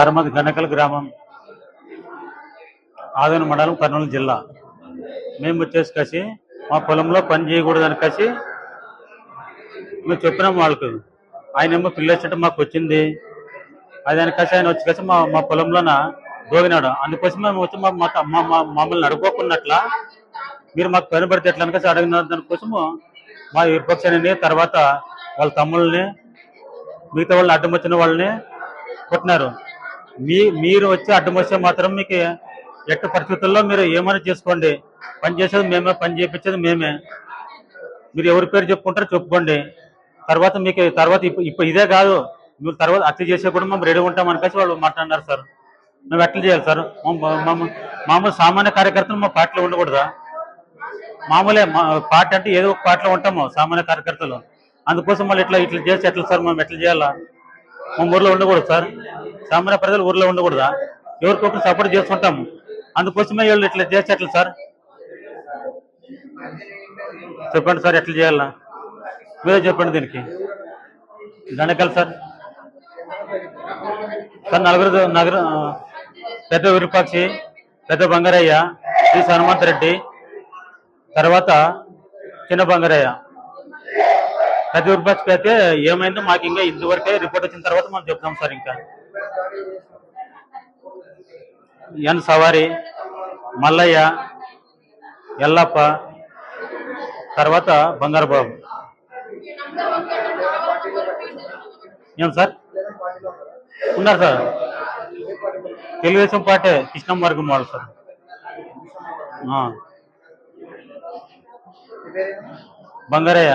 Sir గనకల గ్రామం ఆదోని మండలం కర్నూలు జిల్లా. మేము వచ్చేసి కసి మా పొలంలో పని చేయకూడదని కసి మేము చెప్పినాం వాళ్ళకు. ఆయన ఏమో పిల్లలు మాకు వచ్చింది. అది కసి ఆయన వచ్చి కసి మా మా పొలంలోన దోగినాడు అందుకోసం మేము వచ్చి మా మా- మమ్మల్ని అడుక్కోకున్నట్ల మీరు మాకు పని పడితే ఎట్లా అని కసి అడిగిన దానికోసము మా విపక్షాన్ని తర్వాత వాళ్ళ తమ్ముళ్ళని మిగతా వాళ్ళని అడ్డం వచ్చిన వాళ్ళని కొట్టినారు. మీ మీరు వచ్చి అడ్డం వస్తే మాత్రం మీకు ఎట్టి పరిస్థితుల్లో మీరు ఏమైనా చేసుకోండి. పని చేసేది మేమే పని చేయించేది మేమే. మీరు ఎవరి పేరు చెప్పుకుంటారో చెప్పుకోండి. తర్వాత మీకు తర్వాత ఇప్పుడు ఇప్పుడు ఇదే కాదు. మీరు తర్వాత అట్లా చేసే కూడా మేము రెడీ ఉంటాం అనికేసి వాళ్ళు మాట్లాడినారు సార్. మేము ఎట్లా చేయాలి సార్? మామూలు సామాన్య కార్యకర్తలు మా పార్టీలో ఉండకూడదా? మామూలే మా పార్టీ అంటే ఏదో ఒక పార్టీలో ఉంటాము సామాన్య కార్యకర్తలు. అందుకోసం మళ్ళీ ఇట్లా ఇట్లా చేసి ఎట్లా సార్? మేము ఎట్లా చేయాలా? మా ఊర్లో ఉండకూడదు సార్. సామాన్య ప్రజలు ఊర్లో ఉండకూడదా? ఎవరికొకరు సపోర్ట్ చేసుకుంటాము? అందుకోసమే వీళ్ళు ఇట్లా చేస్తే ఎట్లా సార్. చెప్పండి సార్ ఎట్లా చేయాలా? మీరే చెప్పండి దీనికి. గణకల్ సార్. సార్ నలుగురు నగర పెద్ద విరూపాక్షి పెద్ద బంగారయ్య శ్రీ హనుమంతరెడ్డి తర్వాత చిన్న బంగారయ్య. ప్రతి రూపాయలకి అయితే ఏమైందో మాకు ఇంకా ఇంతవరకే రిపోర్ట్ వచ్చిన తర్వాత మనం చెప్తాం సార్ ఇంకా. ఎన్ సవారి మల్లయ్య ఎల్లప్ప తర్వాత బంగారబాబు. ఏం సార్? ఉన్నారు సార్. తెలుగుదేశం పార్టీ కృష్ణం వర్గం వాళ్ళు సార్. బంగారయ్య.